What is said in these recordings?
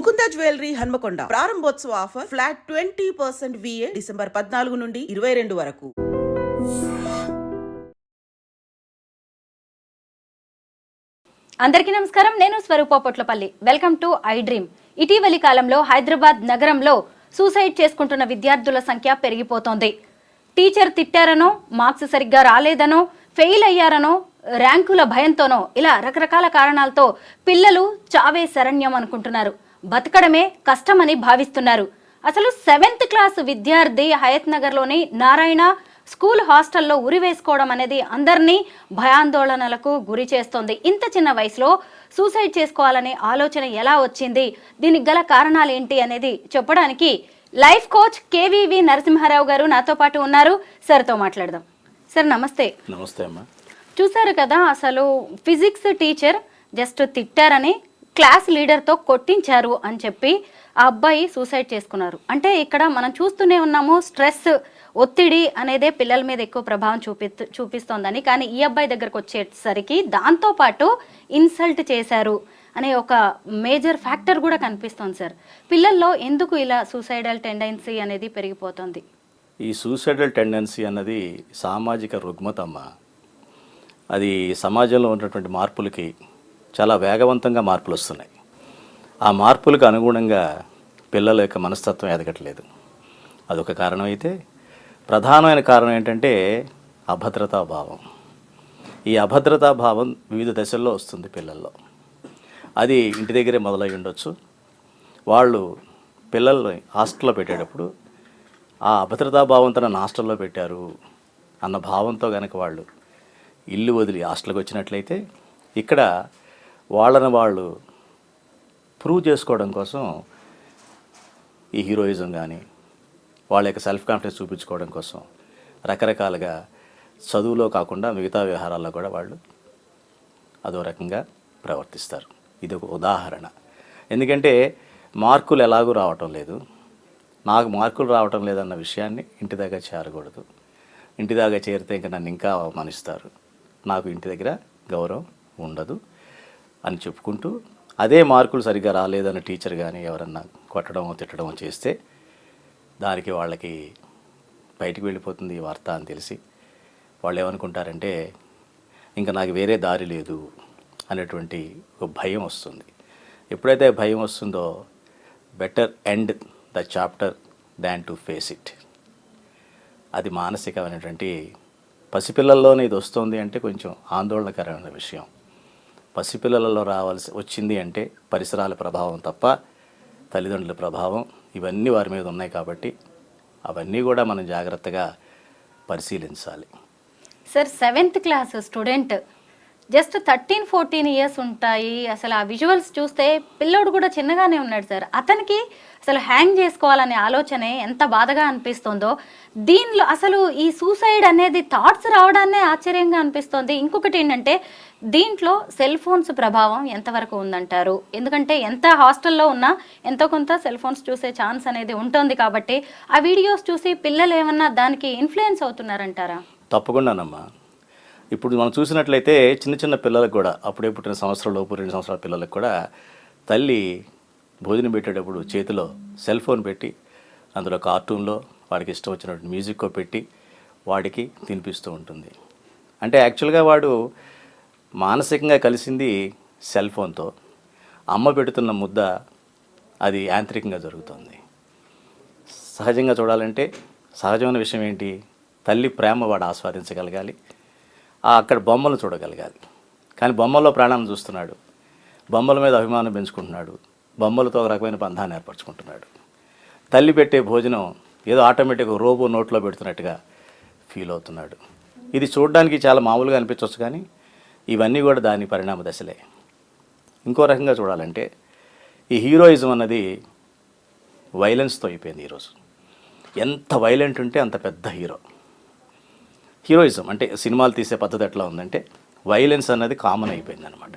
Mukunda jewellery Hanamkonda. ప్రారంభోత్సవ offer flat twenty percent VA December పద్నాలుగు నుండి ఇరవై రెండు వరకు. అందరికీ నమస్కారం. నేను Swaroopa Potlapalli. Welcome to I dream ఇటీవలి కాలంలో హైదరాబాద్ నగరంలో సూసైడ్ చేసుకుంటున్న విద్యార్థుల సంఖ్య పెరిగిపోతోంది. టీచర్ తిట్టారనో మార్క్స్ సరిగ్గా రాలేదనో ఫెయిల్ అయ్యారనో ర్యాంకుల భయంతోనో ఇలా రకరకాల కారణాలతో పిల్లలు చావే శరణ్యం అనుకుంటున్నారు. బతకడమే కష్టమని భావిస్తున్నారు. అసలు సెవెంత్ క్లాస్ విద్యార్థి హయత్ నగర్లోని నారాయణ స్కూల్ హాస్టల్లో ఉరివేసుకోవడం అనేది అందరినీ భయాందోళనలకు గురి చేస్తోంది. ఇంత చిన్న వయసులో సూసైడ్ చేసుకోవాలనే ఆలోచన ఎలా వచ్చింది? దీనికి గల కారణాలు ఏంటి అనేది చెప్పడానికి లైఫ్ కోచ్ కేవీవి నరసింహారావు గారు నాతో పాటు ఉన్నారు. సార్తో మాట్లాడదాం. సార్ నమస్తే. నమస్తే అమ్మా. చూసారు కదా అసలు ఫిజిక్స్ టీచర్ జస్ట్ తిట్టారని క్లాస్ లీడర్తో కొట్టించారు అని చెప్పి ఆ అబ్బాయి సూసైడ్ చేసుకున్నారు. అంటే ఇక్కడ మనం చూస్తూనే ఉన్నాము స్ట్రెస్ ఒత్తిడి అనేదే పిల్లల మీద ఎక్కువ ప్రభావం చూపి చూపిస్తోందని. కానీ ఈ అబ్బాయి దగ్గరకు వచ్చేసరికి దాంతోపాటు ఇన్సల్ట్ చేశారు అనే ఒక మేజర్ ఫ్యాక్టర్ కూడా కనిపిస్తోంది సార్. పిల్లల్లో ఎందుకు ఇలా సూసైడల్ టెండెన్సీ అనేది పెరిగిపోతుంది? ఈ సూసైడల్ టెండెన్సీ అన్నది సామాజిక రుగ్మతమ్మ. అది సమాజంలో ఉన్నటువంటి మార్పులకి చాలా వేగవంతంగా మార్పులు వస్తున్నాయి. ఆ మార్పులకు అనుగుణంగా పిల్లల యొక్క మనస్తత్వం ఎదగట్లేదు. అదొక కారణం అయితే ప్రధానమైన కారణం ఏంటంటే అభద్రతా భావం. ఈ అభద్రతా భావం వివిధ దశల్లో వస్తుంది పిల్లల్లో. అది ఇంటి దగ్గరే మొదలై ఉండొచ్చు. వాళ్ళు పిల్లల్ని హాస్టల్లో పెట్టేటప్పుడు ఆ అభద్రతా భావంతో నన్ను హాస్టల్లో పెట్టారు అన్న భావంతో కనుక వాళ్ళు ఇల్లు వదిలి హాస్టల్కి వచ్చినట్లయితే ఇక్కడ వాళ్ళని వాళ్ళు ప్రూవ్ చేసుకోవడం కోసం ఈ హీరోయిజం కానీ వాళ్ళ యొక్క సెల్ఫ్ కాన్ఫిడెన్స్ చూపించుకోవడం కోసం రకరకాలుగా చదువులో కాకుండా మిగతా వ్యవహారాల్లో కూడా వాళ్ళు అదో రకంగా ప్రవర్తిస్తారు. ఇది ఒక ఉదాహరణ. ఎందుకంటే మార్కులు ఎలాగూ రావటం లేదు. నాకు మార్కులు రావటం లేదన్న విషయాన్ని ఇంటి దగ్గర చేరకూడదు. ఇంటి దగ్గర చేరితే ఇంకా నన్ను ఇంకా అవమానిస్తారు. నాకు ఇంటి దగ్గర గౌరవం ఉండదు. అని చెప్పుకుంటూ అదే మార్కులు సరిగ్గా రాలేదన్న టీచర్ కానీ ఎవరన్నా కొట్టడమో తిట్టడమో చేస్తే దానికి వాళ్ళకి బయటికి వెళ్ళిపోతుంది ఈ వార్త అని తెలిసి వాళ్ళు ఏమనుకుంటారంటే ఇంకా నాకు వేరే దారి లేదు అనేటువంటి ఒక భయం వస్తుంది. ఎప్పుడైతే భయం వస్తుందో better end the chapter than to face it. అది మానసికమైనటువంటి పసిపిల్లల్లోనే ఇది వస్తుంది అంటే కొంచెం ఆందోళనకరమైన విషయం. పసిపిల్లలలో రావాల్సి వచ్చింది అంటే పరిసరాల ప్రభావం తప్ప తల్లిదండ్రుల ప్రభావం ఇవన్నీ వారి మీద ఉన్నాయి కాబట్టి అవన్నీ కూడా మనం జాగ్రత్తగా పరిశీలించాలి. Sir seventh class student just thirteen fourteen years ఉంటాయి. అసలు ఆ విజువల్స్ చూస్తే పిల్లోడు కూడా చిన్నగానే ఉన్నాడు సార్. అతనికి అసలు హ్యాంగ్ చేసుకోవాలనే ఆలోచనే ఎంత బాధగా అనిపిస్తుందో దీనిలో అసలు ఈ సూసైడ్ అనేది థాట్స్ రావడాన్నే ఆశ్చర్యంగా అనిపిస్తుంది. ఇంకొకటి ఏంటంటే దీంట్లో సెల్ ఫోన్స్ ప్రభావం ఎంతవరకు ఉందంటారు? ఎందుకంటే ఎంత హాస్టల్లో ఉన్నా ఎంతో కొంత సెల్ ఫోన్స్ చూసే ఛాన్స్ అనేది ఉంటుంది కాబట్టి ఆ వీడియోస్ చూసి పిల్లలు ఏమన్నా దానికి ఇన్ఫ్లుయెన్స్ అవుతున్నారంటారా? తప్పకుండానమ్మా. ఇప్పుడు మనం చూసినట్లయితే చిన్న చిన్న పిల్లలకు కూడా అప్పుడే పుట్టిన సంవత్సరం లోపు రెండు సంవత్సరాల పిల్లలకు కూడా తల్లి భోజనం పెట్టేటప్పుడు చేతిలో సెల్ ఫోన్ పెట్టి అందులో కార్టూన్లో వాడికి ఇష్టం వచ్చినటువంటి మ్యూజిక్ పెట్టి వాడికి తినిపిస్తూ ఉంటుంది. అంటే యాక్చువల్గా వాడు మానసికంగా కలిసింది సెల్ ఫోన్తో. అమ్మ పెడుతున్న ముద్ద అది యాంత్రికంగా జరుగుతుంది. సహజంగా చూడాలంటే సహజమైన విషయం ఏంటి? తల్లి ప్రేమ వాడు ఆస్వాదించగలగాలి. అక్కడ బొమ్మలు చూడగలగాలి. కానీ బొమ్మల్లో ప్రాణాన్ని చూస్తున్నాడు. బొమ్మల మీద అభిమానం పెంచుకుంటున్నాడు. బొమ్మలతో ఒక రకమైన బంధాన్ని ఏర్పరచుకుంటున్నాడు. తల్లి పెట్టే భోజనం ఏదో ఆటోమేటిక్గా రోబో నోట్లో పెడుతున్నట్టుగా ఫీల్ అవుతున్నాడు. ఇది చూడడానికి చాలా మామూలుగా అనిపించవచ్చు కానీ ఇవన్నీ కూడా దాని పరిణామ దశలే. ఇంకో రకంగా చూడాలంటే ఈ హీరోయిజం అన్నది వైలెన్స్తో అయిపోయింది ఈరోజు. ఎంత వైలెంట్ ఉంటే అంత పెద్ద హీరో. హీరోయిజం అంటే సినిమాలు తీసే పద్ధతి ఎట్లా ఉందంటే వైలెన్స్ అన్నది కామన్ అయిపోయింది అనమాట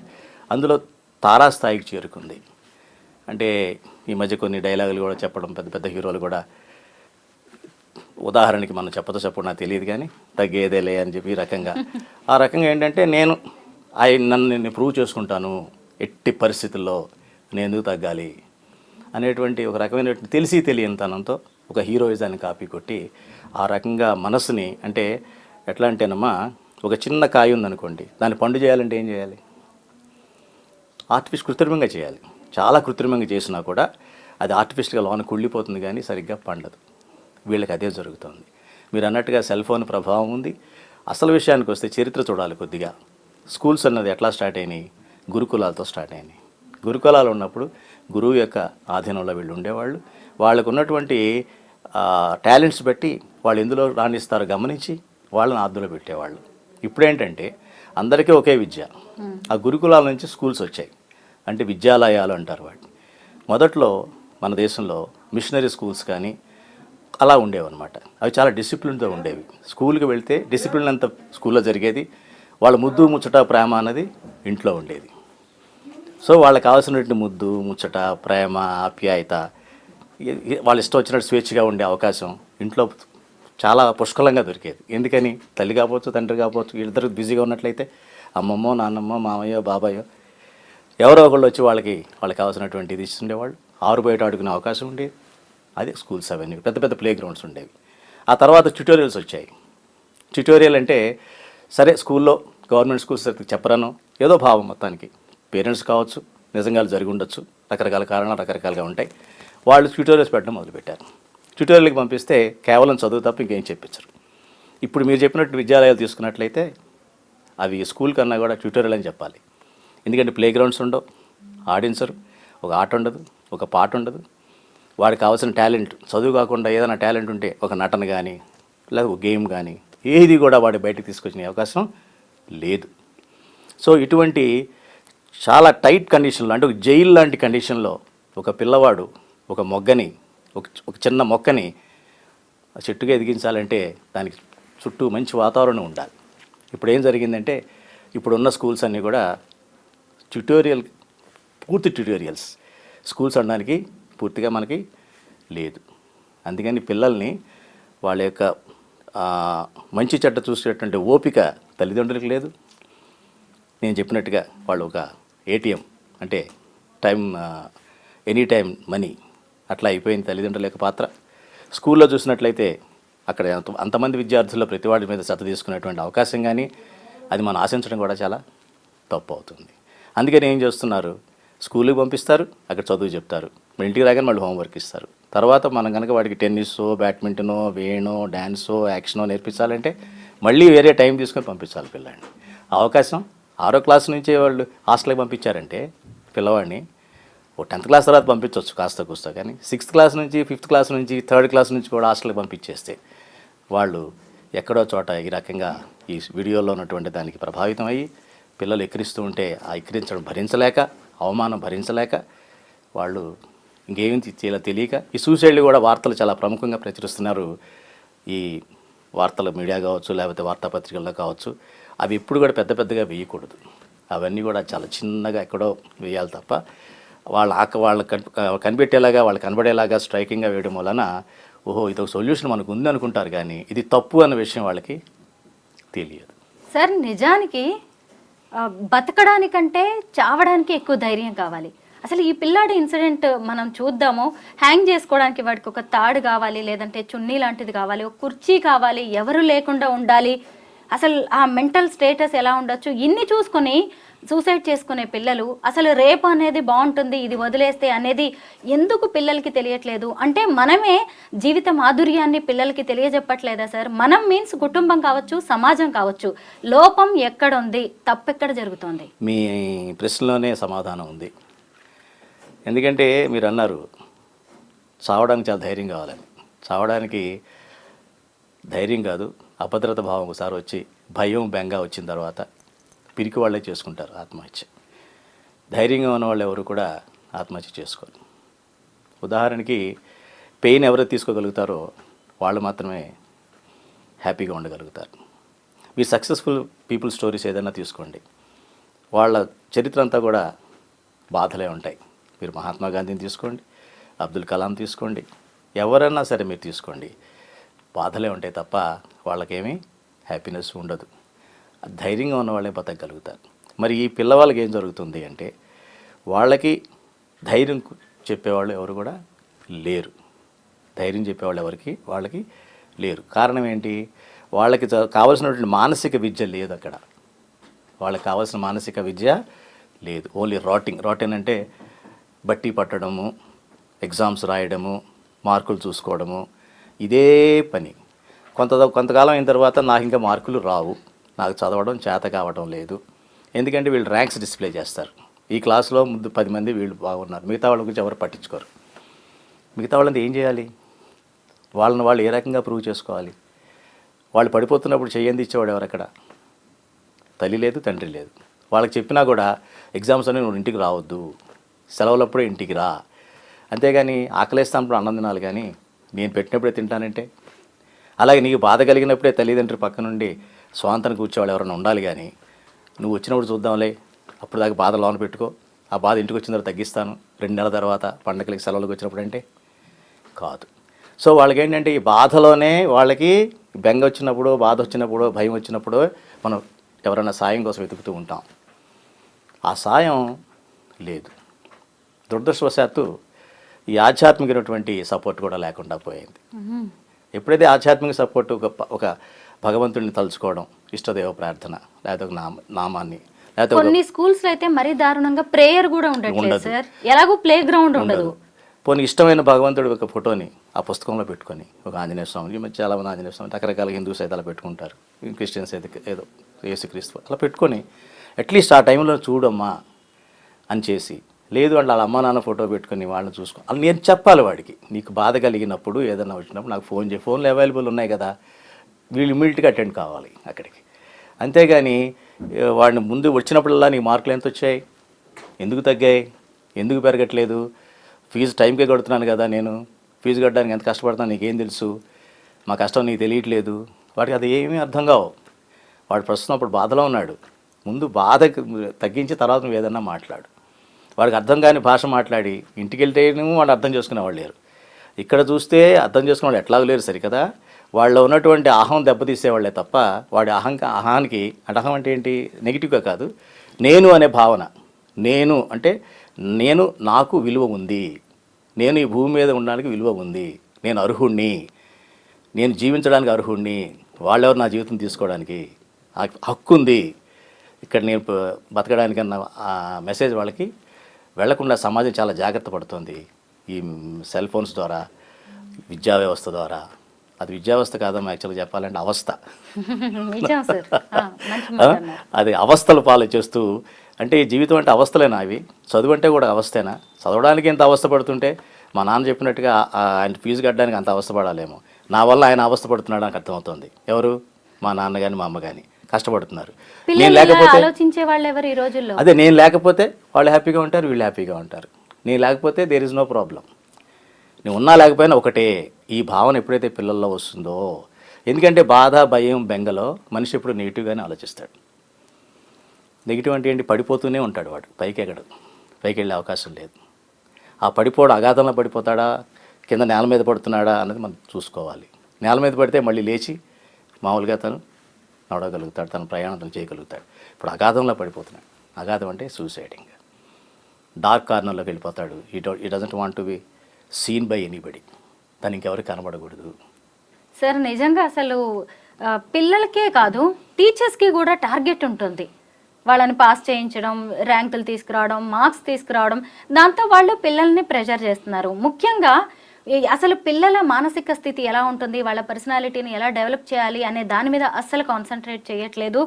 అందులో తారాస్థాయికి చేరుకుంది. అంటే ఈ మధ్య కొన్ని డైలాగులు కూడా చెప్పడం పెద్ద పెద్ద హీరోలు కూడా ఉదాహరణకి మనం చెప్పదో చెప్పడం నాకు తెలియదు కానీ తగ్గేదేలే అని చెప్పి ఈ రకంగా. ఆ రకంగా ఏంటంటే నేను ఆయన నన్ను నేను ప్రూవ్ చేసుకుంటాను ఎట్టి పరిస్థితుల్లో నేను ఎందుకు తగ్గాలి అనేటువంటి ఒక రకమైన తెలిసి తెలియనితనంతో ఒక హీరోయిజాన్ని కాపీ కొట్టి ఆ రకంగా మనసుని అంటే ఎట్లా అంటేనమ్మా ఒక చిన్న కాయ ఉందనుకోండి దాన్ని పండు చేయాలంటే ఏం చేయాలి? ఆర్టిఫిషియల్ కృత్రిమంగా చేయాలి. చాలా కృత్రిమంగా చేసినా కూడా అది ఆర్టిఫిషియల్గా లోన కుళ్ళిపోతుంది కానీ సరిగ్గా పండదు. వీళ్ళకి అదే జరుగుతుంది. మీరు అన్నట్టుగా సెల్ ఫోన్ ప్రభావం ఉంది. అసలు విషయానికి వస్తే చరిత్ర చూడాలి కొద్దిగా. స్కూల్స్ అన్నది ఎట్లా స్టార్ట్ అయినాయి? గురుకులాలతో స్టార్ట్ అయినాయి. గురుకులాలు ఉన్నప్పుడు గురువు యొక్క ఆధీనంలో వీళ్ళు ఉండేవాళ్ళు. వాళ్ళకు ఉన్నటువంటి టాలెంట్స్ బట్టి వాళ్ళు ఎందులో రాణిస్తారో గమనించి వాళ్ళని ఆద్దులో పెట్టేవాళ్ళు. ఇప్పుడేంటంటే అందరికీ ఒకే విద్య. ఆ గురుకులాల నుంచి స్కూల్స్ వచ్చాయి. అంటే విద్యాలయాలు అంటారు వాటిని. మొదట్లో మన దేశంలో మిషనరీ స్కూల్స్ కానీ అలా ఉండేవన్నమాట అవి చాలా డిసిప్లిన్తో ఉండేవి. స్కూల్కి వెళ్తే డిసిప్లిన్ అంతా స్కూల్లో జరిగేది. వాళ్ళ ముద్దు ముచ్చట ప్రేమ అన్నది ఇంట్లో ఉండేది. సో వాళ్ళకి కావాల్సినటువంటి ముద్దు ముచ్చట ప్రేమ ఆప్యాయత వాళ్ళ ఇష్టం వచ్చినట్టు స్వేచ్ఛగా ఉండే అవకాశం ఇంట్లో చాలా పుష్కలంగా దొరికేది. ఎందుకని? తల్లి కావచ్చు తండ్రి కావచ్చు వీళ్ళిద్దరు బిజీగా ఉన్నట్లయితే అమ్మమ్మో నాన్నమ్మో మామయ్యో బాబాయో ఎవరో ఒకళ్ళు వచ్చి వాళ్ళకి వాళ్ళకి కావాల్సినటువంటి ఇది ఇస్తుండేవాళ్ళు. ఆరు బయట ఆడుకునే అవకాశం ఉండేది. అదే స్కూల్స్ అవన్నీ పెద్ద పెద్ద ప్లే గ్రౌండ్స్ ఉండేవి. ఆ తర్వాత ట్యుటోరియల్స్ వచ్చాయి. ట్యుటోరియల్ అంటే సరే స్కూల్లో గవర్నమెంట్ స్కూల్స్ చెప్పరాను ఏదో భావం మొత్తానికి. పేరెంట్స్ కావచ్చు నిజంగా జరిగి ఉండొచ్చు రకరకాల కారణాలు రకరకాలుగా ఉంటాయి. వాళ్ళు ట్యూటోరియల్స్ పెట్టడం మొదలుపెట్టారు. ట్యూటోరియల్కి పంపిస్తే కేవలం చదువు తప్ప ఇంకేం చెప్పించరు. ఇప్పుడు మీరు చెప్పినట్టు విద్యాలయాలు తీసుకున్నట్లయితే అవి స్కూల్ కన్నా కూడా ట్యూటోరియల్ అని చెప్పాలి. ఎందుకంటే ప్లే గ్రౌండ్స్ ఉండవు ఆడించరు. ఒక ఆట ఉండదు ఒక పాట ఉండదు వాడికి కావాల్సిన టాలెంట్ చదువు కాకుండా ఏదైనా టాలెంట్ ఉంటే ఒక నటన కానీ లేదా ఒక గేమ్ కానీ ఏది కూడా వాడి బయటకు తీసుకొచ్చిన అవకాశం లేదు. సో ఇటువంటి చాలా టైట్ కండిషన్లో అంటే ఒక జైలు లాంటి కండిషన్లో ఒక పిల్లవాడు ఒక మొగ్గని ఒక ఒక చిన్న మొక్కని చెట్టుగా ఎదిగించాలంటే దానికి చుట్టూ మంచి వాతావరణం ఉండాలి. ఇప్పుడు ఏం జరిగిందంటే ఇప్పుడున్న స్కూల్స్ అన్నీ కూడా ట్యుటోరియల్ పూర్తి ట్యుటోరియల్స్. స్కూల్స్ అనడానికి పూర్తిగా మనకి లేదు. అందుకని పిల్లల్ని వాళ్ళ యొక్క మంచి చెడ్డ చూసేటువంటి ఓపిక తల్లిదండ్రులకు లేదు. నేను చెప్పినట్టుగా వాళ్ళు ఒక ఏటీఎం అంటే టైం ఎనీ టైం మనీ అట్లా అయిపోయింది తల్లిదండ్రుల యొక్క పాత్ర. స్కూల్లో చూసినట్లయితే అక్కడ అంతమంది విద్యార్థుల్లో ప్రతి వాడి మీద శ్రద్ధ తీసుకునేటువంటి అవకాశం కానీ అది మనం ఆశించడం కూడా చాలా తప్పు అవుతుంది. అందుకని ఏం చేస్తున్నారు? స్కూల్కి పంపిస్తారు అక్కడ చదువు చెప్తారు. మరి ఇంటికి రాగానే మళ్ళీ హోంవర్క్ ఇస్తారు. తర్వాత మనం కనుక వాడికి టెన్నిస్ బ్యాడ్మింటనో వేణో డ్యాన్సో యాక్షనో నేర్పించాలంటే మళ్ళీ వేరే టైం తీసుకొని పంపించాలి పిల్లాడిని. ఆ అవకాశం ఆరో క్లాస్ నుంచే వాళ్ళు హాస్టల్కి పంపించారంటే పిల్లవాడిని ఓ టెన్త్ క్లాస్ తర్వాత పంపించవచ్చు కాస్త కూస్త కానీ సిక్స్త్ క్లాస్ నుంచి ఫిఫ్త్ క్లాస్ నుంచి థర్డ్ క్లాస్ నుంచి కూడా హాస్టల్కి పంపించేస్తే వాళ్ళు ఎక్కడో చోట ఈ రకంగా ఈ వీడియోలో ఉన్నటువంటి దానికి ప్రభావితం అయ్యి పిల్లలు ఎక్కిరిస్తూ ఉంటే ఆ ఎక్కిరించడం భరించలేక అవమానం భరించలేక వాళ్ళు ఇంకేం చేయాలో తెలియక ఈ సూసైడ్లు కూడా వార్తలు చాలా ప్రముఖంగా ప్రచురిస్తున్నారు. ఈ వార్తల మీడియా కావచ్చు లేకపోతే వార్తాపత్రికల్లో కావచ్చు. అవి ఎప్పుడు కూడా పెద్ద పెద్దగా వేయకూడదు. అవన్నీ కూడా చాలా చిన్నగా ఎక్కడో వేయాలి తప్ప వాళ్ళ ఆక వాళ్ళ కన్ కనిపెట్టేలాగా వాళ్ళు కనబడేలాగా స్ట్రైకింగ్గా వేయడం వలన ఓహో ఇది ఒక సొల్యూషన్ మనకు ఉంది అనుకుంటారు కానీ ఇది తప్పు అన్న విషయం వాళ్ళకి తెలియదు. సార్ నిజానికి బతకడానికంటే చావడానికి ఎక్కువ ధైర్యం కావాలి. అసలు ఈ పిల్లాడి ఇన్సిడెంట్ మనం చూద్దాము. హ్యాంగ్ చేసుకోవడానికి వాడికి ఒక తాడు కావాలి లేదంటే చున్నీ లాంటిది కావాలి ఒక కుర్చీ కావాలి ఎవరు లేకుండా ఉండాలి. అసలు ఆ మెంటల్ స్టేటస్ ఎలా ఉండొచ్చు? ఇన్ని చూసుకొని సూసైడ్ చేసుకునే పిల్లలు అసలు రేపు అనేది బాగుంటుంది ఇది వదిలేస్తే అనేది ఎందుకు పిల్లలకి తెలియట్లేదు? అంటే మనమే జీవిత మాధుర్యాన్ని పిల్లలకి తెలియజెప్పట్లేదా సార్? మనం మీన్స్ కుటుంబం కావచ్చు సమాజం కావచ్చు. లోపం ఎక్కడుంది? తప్పెక్కడ జరుగుతోంది? మీ ప్రశ్నలోనే సమాధానం ఉంది. ఎందుకంటే మీరు అన్నారు చావడానికి చాలా ధైర్యం కావాలని చావడానికి ధైర్యం కాదు అభద్రత భావం ఒకసారి వచ్చి భయం బెంగ వచ్చిన తర్వాత పిరికి వాళ్ళే చేసుకుంటారు ఆత్మహత్య. ధైర్యంగా ఉన్న వాళ్ళు ఎవరు కూడా ఆత్మహత్య చేసుకోరు. ఉదాహరణకి పెయిన్ ఎవరు తీసుకోగలుగుతారో వాళ్ళు మాత్రమే హ్యాపీగా ఉండగలుగుతారు. మీ సక్సెస్ఫుల్ పీపుల్ స్టోరీస్ ఏదైనా తీసుకోండి. వాళ్ళ చరిత్ర అంతా కూడా బాధలే ఉంటాయి. మీరు మహాత్మా గాంధీని తీసుకోండి అబ్దుల్ కలాం తీసుకోండి ఎవరన్నా సరే మీరు తీసుకోండి. బాధలే ఉంటాయి తప్ప వాళ్ళకేమీ హ్యాపీనెస్ ఉండదు. ధైర్యంగా ఉన్న వాళ్ళే బతకగలుగుతారు. మరి ఈ పిల్లవాళ్ళకి ఏం జరుగుతుంది అంటే వాళ్ళకి ధైర్యం చెప్పేవాళ్ళు ఎవరు కూడా లేరు. ధైర్యం చెప్పేవాళ్ళు ఎవరికి? వాళ్ళకి లేరు. కారణం ఏంటి? వాళ్ళకి కావలసినటువంటి మానసిక విద్య లేదు అక్కడ. వాళ్ళకి కావాల్సిన మానసిక విద్య లేదు. Only rating. రాటింగ్ అంటే బట్టి పట్టడము ఎగ్జామ్స్ రాయడము మార్కులు చూసుకోవడము ఇదే పని. కొంత కొంతకాలం అయిన తర్వాత నాకు ఇంకా మార్కులు రావు. నాకు చదవడం చేత కావడం లేదు. ఎందుకంటే వీళ్ళు ర్యాంక్స్ డిస్ప్లే చేస్తారు. ఈ క్లాస్లో ముందు పది మంది వీళ్ళు బాగున్నారు. మిగతా వాళ్ళ గురించి ఎవరు పట్టించుకోరు. మిగతా వాళ్ళంతా ఏం చేయాలి? వాళ్ళని వాళ్ళు ఏ రకంగా ప్రూవ్ చేసుకోవాలి? వాళ్ళు పడిపోతున్నప్పుడు చేయంది ఇచ్చేవాడు ఎవరు అక్కడ తల్లి లేదు తండ్రి లేదు. వాళ్ళకి చెప్పినా కూడా ఎగ్జామ్స్ అనేవి నువ్వు ఇంటికి రావద్దు. సెలవులప్పుడే ఇంటికి రా. అంతేగాని ఆకలేస్తానప్పుడు అన్నం తినాలి కానీ నేను పెట్టినప్పుడే తింటానంటే. అలాగే నీకు బాధ కలిగినప్పుడే తల్లిదండ్రి పక్క నుండి స్వాంతను కూర్చోవాళ్ళు ఎవరైనా ఉండాలి కానీ నువ్వు వచ్చినప్పుడు చూద్దాంలే. అప్పుడు దాకా బాధ లోన పెట్టుకో. ఆ బాధ ఇంటికి వచ్చిన తర్వాత తగ్గిస్తాను. రెండు నెలల తర్వాత పండగలకి సెలవులకు వచ్చినప్పుడు అంటే కాదు. సో వాళ్ళకి ఏంటంటే ఈ బాధలోనే వాళ్ళకి బెంగ వచ్చినప్పుడు బాధ వచ్చినప్పుడు భయం వచ్చినప్పుడు మనం ఎవరైనా సాయం కోసం వెతుకుతూ ఉంటాం. ఆ సాయం లేదు. దురదృష్టవశాత్తు ఈ ఆధ్యాత్మికమైనటువంటి సపోర్ట్ కూడా లేకుండా పోయింది. ఎప్పుడైతే ఆధ్యాత్మిక సపోర్ట్ ఒక ఒక భగవంతుడిని తలుచుకోవడం ఇష్టదేవ ప్రార్థన లేకపోతే ఒక నామ నామాన్ని లేకపోతే కొన్ని స్కూల్స్ అయితే మరీ దారుణంగా ప్రేయర్ కూడా ఉండదు. సార్. ఎలాగో ప్లే గ్రౌండ్ ఉండదు. పోనీ ఇష్టమైన భగవంతుడి ఒక ఫోటోని ఆ పుస్తకంలో పెట్టుకొని ఒక ఆంజనేయ స్వామి ఈ మధ్య చాలా మంది ఆంజనేయ స్వామి రకరకాల హిందూస్ అయితే అలా పెట్టుకుంటారు క్రిస్టియన్స్ అయితే ఏదో యేసుక్రీస్తు అలా పెట్టుకొని అట్లీస్ట్ ఆ టైంలో చూడమ్మా అని చేసి లేదు అంటే వాళ్ళ అమ్మ నాన్న ఫోటో పెట్టుకుని వాళ్ళని చూసుకో. అని నేను చెప్పాలి వాడికి నీకు బాధ కలిగినప్పుడు ఏదైనా వచ్చినప్పుడు నాకు ఫోన్ చేయి. ఫోన్లు అవైలబుల్ ఉన్నాయి కదా వీళ్ళు ఇమీడియట్గా అటెండ్ కావాలి అక్కడికి. అంతేగాని వాడిని ముందు వచ్చినప్పుడల్లా నీ మార్కులు ఎంత వచ్చాయి? ఎందుకు తగ్గాయి? ఎందుకు పెరగట్లేదు? ఫీజు టైంకే కడుతున్నాను కదా నేను. ఫీజు కట్టడానికి ఎంత కష్టపడతాను నీకేం తెలుసు? మా కష్టం నీకు తెలియట్లేదు. వాడికి అది ఏమీ అర్థం కావు. వాడు ప్రస్తుతం అప్పుడు బాధలో ఉన్నాడు. ముందు బాధ తగ్గించి తర్వాత నువ్వు ఏదన్నా మాట్లాడు. వాడికి అర్థం కాని భాష మాట్లాడి ఇంటికి వెళ్తేనేమో వాళ్ళు అర్థం చేసుకునేవాళ్ళు లేరు. ఇక్కడ చూస్తే అర్థం చేసుకునే వాళ్ళు ఎట్లాగూ లేరు సరికదా? వాళ్ళు ఉన్నటువంటి అహం దెబ్బతీసేవాళ్ళే తప్ప వాడి అహం అహానికి అంటే అహం అంటే ఏంటి? నెగిటివ్గా కాదు. నేను అనే భావన. నేను అంటే నేను నాకు విలువ ఉంది. నేను ఈ భూమి మీద ఉండడానికి విలువ ఉంది. నేను అర్హుణ్ణి. నేను జీవించడానికి అర్హుణ్ణి. వాళ్ళెవరు నా జీవితం తీసుకోవడానికి? హక్కు ఉంది ఇక్కడ నేను ప- బతకడానికన్న మెసేజ్ వాళ్ళకి వెళ్ళకుండా సమాజం చాలా జాగ్రత్త పడుతుంది. ఈ సెల్ ఫోన్స్ ద్వారా విద్యా వ్యవస్థ ద్వారా. అది విద్యా వ్యవస్థ కాదమ్మా యాక్చువల్గా చెప్పాలంటే అవస్థ. అది అవస్థలు పాలు చేస్తూ అంటే జీవితం అంటే అవస్థలేనా అవి? చదువు అంటే కూడా అవస్థేనా? చదవడానికి ఎంత అవస్థ పడుతుంటే మా నాన్న చెప్పినట్టుగా ఆయన ఫీజు కట్టడానికి అంత అవస్థ పడాలేమో. నా వల్ల ఆయన అవస్థ పడుతున్నాడు నాకు అర్థమవుతుంది. ఎవరు? మా నాన్న కానీ మా అమ్మ కానీ కష్టపడుతున్నారు. నేను లేకపోతే ఆలోచించే వాళ్ళు ఎవరు ఈ రోజుల్లో? అదే నేను లేకపోతే వాళ్ళు హ్యాపీగా ఉంటారు వీళ్ళు హ్యాపీగా ఉంటారు. నేను లేకపోతే దేర్ ఇస్ నో ప్రాబ్లం నేను ఉన్నా లేకపోయినా ఒకటే ఈ భావన ఎప్పుడైతే పిల్లల్లో వస్తుందో ఎందుకంటే బాధ భయం బెంగలో మనిషి ఎప్పుడు నెగిటివ్గానే ఆలోచిస్తాడు. నెగిటివ్ అంటే ఏంటి? పడిపోతూనే ఉంటాడు వాడు పైకి ఎగడు పైకి వెళ్ళే అవకాశం లేదు. ఆ పడిపోవడం అగాధంలో పడిపోతాడా? కింద నేల మీద పడుతున్నాడా? అన్నది మనం చూసుకోవాలి. నేల మీద పడితే మళ్ళీ లేచి మామూలుగా తను నడవగలుగుతాడు తన ప్రయాణం చేయగలుగుతాడు. ఇప్పుడు అగాధంలో పడిపోతున్నాడు. అగాధం అంటే సూసైడింగ్ డార్క్ కార్నర్లోకి వెళ్ళిపోతాడు. He though he doesn't want to be seen by anybody తను ఇంకెవరికి కనబడకూడదు. సార్ నిజంగా అసలు పిల్లలకే కాదు టీచర్స్కి కూడా టార్గెట్ ఉంటుంది. వాళ్ళని పాస్ చేయించడం ర్యాంకులు తీసుకురావడం మార్క్స్ తీసుకురావడం దాంతో వాళ్ళు పిల్లల్ని ప్రెషర్ చేస్తున్నారు. ముఖ్యంగా అసలు పిల్లల మానసిక స్థితి ఎలా ఉంటుంది? వాళ్ళ పర్సనాలిటీని ఎలా డెవలప్ చేయాలి? అనే దాని మీద అస్సలు కాన్సన్ట్రేట్ చేయట్లేదు.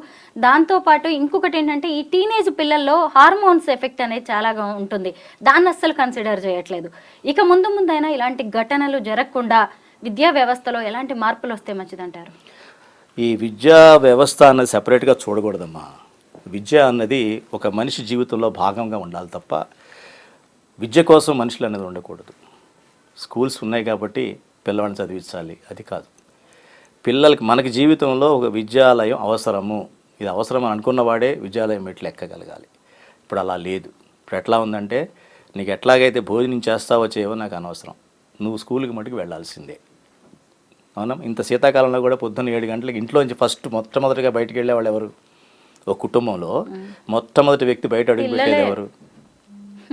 దాంతోపాటు ఇంకొకటి ఏంటంటే ఈ టీనేజ్ పిల్లల్లో హార్మోన్స్ ఎఫెక్ట్ అనేది చాలా ఉంటుంది. దాన్ని అస్సలు కన్సిడర్ చేయట్లేదు. ఇక ముందు ముందైనా ఇలాంటి ఘటనలు జరగకుండా విద్యా వ్యవస్థలో ఎలాంటి మార్పులు వస్తే మంచిదంటారు? ఈ విద్యా వ్యవస్థ అన్నది సపరేట్గా చూడకూడదమ్మా. విద్య అన్నది ఒక మనిషి జీవితంలో భాగంగా ఉండాలి తప్ప విద్య కోసం మనుషులు అనేది ఉండకూడదు. స్కూల్స్ ఉన్నాయి కాబట్టి పిల్లవాడిని చదివించాలి. అది కాదు. పిల్లలకి మనకి జీవితంలో ఒక విద్యాలయం అవసరము. ఇది అవసరం అని అనుకున్నవాడే విద్యాలయం మెట్లు ఎక్కగలగాలి ఇప్పుడు అలా లేదు. ఇప్పుడు ఎట్లా ఉందంటే నీకు ఎట్లాగైతే భోజనం చేస్తావో చేయవో నాకు అనవసరం. నువ్వు స్కూల్కి మటుకు వెళ్ళాల్సిందే. అవునా? ఇంత శీతాకాలంలో కూడా పొద్దున్న ఏడు గంటలకు ఇంట్లోంచి ఫస్ట్ మొట్టమొదటిగా బయటికి వెళ్ళేవాళ్ళు ఎవరు? ఒక కుటుంబంలో మొట్టమొదటి వ్యక్తి బయట అడుగు పెట్టేది ఎవరు?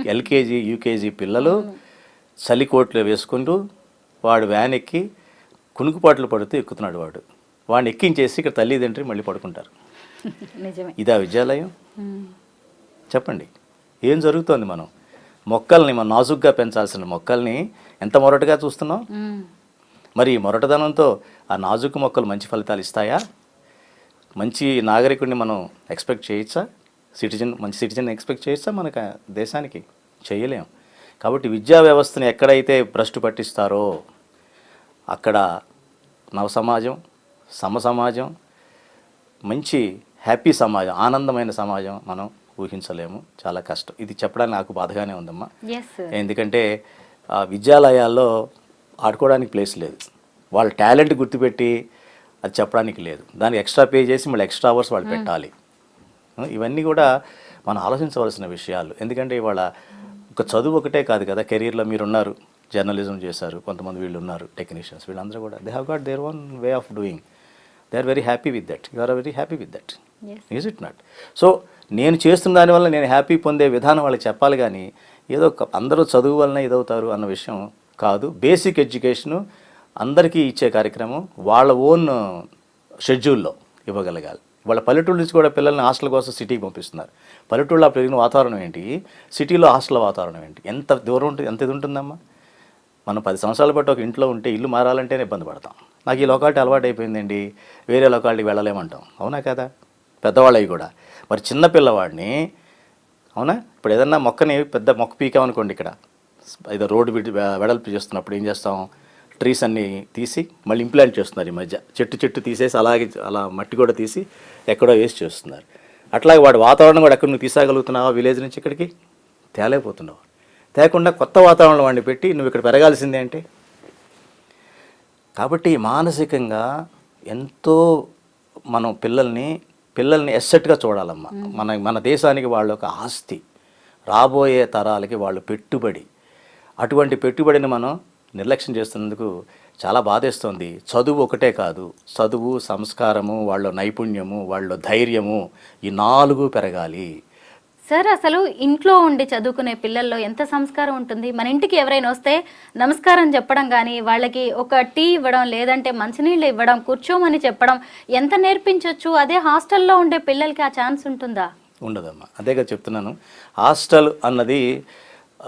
ఎల్కేజీ యూకేజీ పిల్లలు చలి కోట్లు వేసుకుంటూ వాడు వ్యాన్ ఎక్కి కునుకుపాట్లు పడుతూ ఎక్కుతున్నాడు వాడు. వాడిని ఎక్కించేసి ఇక్కడ తల్లిదండ్రి మళ్ళీ పడుకుంటారు. ఇదా విద్యాలయం. చెప్పండి. ఏం జరుగుతోంది మనం? మొక్కల్ని మనం నాజుగ్గా పెంచాల్సిన మొక్కల్ని ఎంత మొరటుగా చూస్తున్నాం. మరి ఈ మొరటదనంతో ఆ నాజుకు మొక్కలు మంచి ఫలితాలు ఇస్తాయా? మంచి నాగరికుడిని మనం ఎక్స్పెక్ట్ చేయొచ్చా? సిటిజన్ మంచి సిటిజన్ ఎక్స్పెక్ట్ చేయొచ్చా మనకు దేశానికి? చేయలేం. కాబట్టి విద్యా వ్యవస్థను ఎక్కడైతే భ్రష్టు పట్టిస్తారో అక్కడ నవ సమాజం సమ సమాజం మంచి హ్యాపీ సమాజం ఆనందమైన సమాజం మనం ఊహించలేము. చాలా కష్టం. ఇది చెప్పడానికి నాకు బాధగానే ఉందమ్మా. ఎందుకంటే ఆ విద్యాలయాల్లో ఆడుకోవడానికి ప్లేస్ లేదు. వాళ్ళ టాలెంట్ గుర్తుపెట్టి అది చెప్పడానికి లేదు. దానికి ఎక్స్ట్రా పే చేసి మళ్ళీ ఎక్స్ట్రా అవర్స్ వాళ్ళు పెట్టాలి. ఇవన్నీ కూడా మనం ఆలోచించవలసిన విషయాలు. ఎందుకంటే ఇవాళ ఒక చదువు ఒకటే కాదు కదా కెరీర్లో మీరు ఉన్నారు జర్నలిజం చేశారు కొంతమంది వీళ్ళు ఉన్నారు టెక్నీషియన్స్ వీళ్ళందరూ కూడా. They have got their own way of doing they are very happy with that you are very happy with that is it not so నేను చేస్తున్న దానివల్ల నేను హ్యాపీ పొందే విధానం వాళ్ళకి చెప్పాలి కానీ ఏదో అందరూ చదువు వలన ఇదవుతారు అన్న విషయం కాదు. బేసిక్ ఎడ్యుకేషను అందరికీ ఇచ్చే కార్యక్రమం వాళ్ళ ఓన్ షెడ్యూల్లో ఇవ్వగలగాలి. వాళ్ళ పల్లెటూరు నుంచి కూడా పిల్లల్ని హాస్టల్ కోసం సిటీకి పంపిస్తున్నారు. పల్లెటూరులో పెరిగిన వాతావరణం ఏంటి? సిటీలో హాస్టల్ వాతావరణం ఏంటి? ఎంత దూరం ఉంటుంది ఎంత ఇది ఉంటుందమ్మా? మనం పది సంవత్సరాల పాటు ఒక ఇంట్లో ఉంటే ఇల్లు మారాలంటేనే ఇబ్బంది పడతాం. నాకు ఈ లొకాలిటీ అలవాటు అయిపోయిందండి. వేరే లొకాలిటీకి వెళ్ళలేమంటాం. అవునా కదా? పెద్దవాళ్ళవి కూడా. మరి చిన్న పిల్లవాడిని అవునా? ఇప్పుడు ఏదన్నా మొక్కని పెద్ద మొక్క పీకామనుకోండి ఇక్కడ. ఏదో రోడ్డు వెడల్పు చేస్తున్నప్పుడు ఏం చేస్తాం? ట్రీస్ అన్నీ తీసి మళ్ళీ ఇంప్లాంట్ చేస్తున్నారు ఈ మధ్య. చెట్టు చెట్టు తీసేసి అలాగే అలా మట్టి కూడా తీసి ఎక్కడో వేసి చేస్తున్నారు. అట్లాగే వాడి వాతావరణం కూడా ఎక్కడ నువ్వు తీసాగలుగుతున్నావా విలేజ్ నుంచి ఇక్కడికి? తేలేకపోతున్నావు. తేకుండా కొత్త వాతావరణం వాడిని పెట్టి నువ్వు ఇక్కడ పెరగాల్సిందే అంటే కాబట్టి మానసికంగా ఎంతో మనం పిల్లల్ని పిల్లల్ని ఎస్సెట్గా చూడాలమ్మా. మన మన దేశానికి వాళ్ళ ఒక ఆస్తి. రాబోయే తరాలకి వాళ్ళు పెట్టుబడి. అటువంటి పెట్టుబడిని మనం నిర్లక్ష్యం చేస్తున్నందుకు చాలా బాధేస్తోంది. చదువు ఒకటే కాదు చదువు సంస్కారము వాళ్ళ నైపుణ్యము వాళ్ళ ధైర్యము ఈ నాలుగు పెరగాలి. సార్ అసలు ఇంట్లో ఉండి చదువుకునే పిల్లల్లో ఎంత సంస్కారం ఉంటుంది? మన ఇంటికి ఎవరైనా వస్తే నమస్కారం చెప్పడం కానీ వాళ్ళకి ఒక టీ ఇవ్వడం లేదంటే మంచినీళ్ళు ఇవ్వడం కూర్చోమని చెప్పడం ఎంత నేర్పించవచ్చు అదే హాస్టల్లో ఉండే పిల్లలకి ఆ ఛాన్స్ ఉంటుందా? ఉండదమ్మా. అదేగా చెప్తున్నాను. హాస్టల్ అన్నది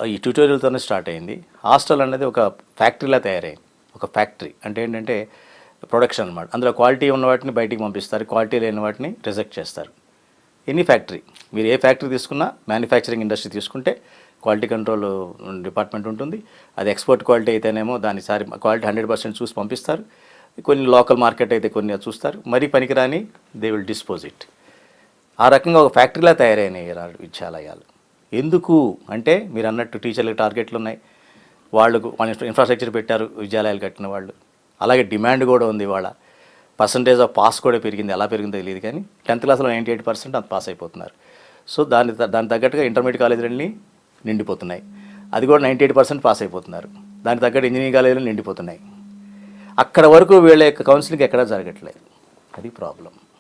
ఈ ట్యూటోరియల్తోనే స్టార్ట్ అయింది. హాస్టల్ అనేది ఒక ఫ్యాక్టరీలా తయారైంది. ఒక ఫ్యాక్టరీ. అంటే ఏంటంటే ప్రొడక్షన్ అన్నమాట. అందులో క్వాలిటీ ఉన్న వాటిని బయటికి పంపిస్తారు. క్వాలిటీ లేని వాటిని రిజెక్ట్ చేస్తారు. Any factory. మీరు ఏ ఫ్యాక్టరీ తీసుకున్నా మ్యానుఫ్యాక్చరింగ్ ఇండస్ట్రీ తీసుకుంటే క్వాలిటీ కంట్రోల్ డిపార్ట్మెంట్ ఉంటుంది. అది ఎక్స్పోర్ట్ క్వాలిటీ అయితేనేమో దాని సారి క్వాలిటీ హండ్రెడ్ పర్సెంట్ చూసి పంపిస్తారు. కొన్ని లోకల్ మార్కెట్ అయితే కొన్ని చూస్తారు. మరీ పనికిరాని దే విల్ డిస్పోజ్ ఇట్ ఆ రకంగా ఒక ఫ్యాక్టరీలా తయారైనాయి విద్యాలయాలు. ఎందుకు అంటే మీరు అన్నట్టు టీచర్లకు టార్గెట్లు ఉన్నాయి. వాళ్ళకు వాళ్ళ ఇన్ఫ్రాస్ట్రక్చర్ పెట్టారు విద్యాలయాలు కట్టిన వాళ్ళు. అలాగే డిమాండ్ కూడా ఉంది ఇవాళ. పర్సంటేజ్ ఆఫ్ పాస్ కూడా పెరిగింది. ఎలా పెరిగిందో తెలియదు కానీ టెన్త్ క్లాస్లో నైంటీ ఎయిట్ పర్సెంట్ అంత పాస్ అయిపోతున్నారు. సో దాని దాని తగ్గట్టుగా ఇంటర్మీడియట్ కాలేజీలన్నీ నిండిపోతున్నాయి. అది కూడా నైంటీ ఎయిట్ పర్సెంట్ పాస్ అయిపోతున్నారు. దానికి తగ్గట్టు ఇంజనీరింగ్ కాలేజీలు నిండిపోతున్నాయి. అక్కడ వరకు వీళ్ళ యొక్క కౌన్సిలింగ్ ఎక్కడా జరగట్లేదు. అది ప్రాబ్లం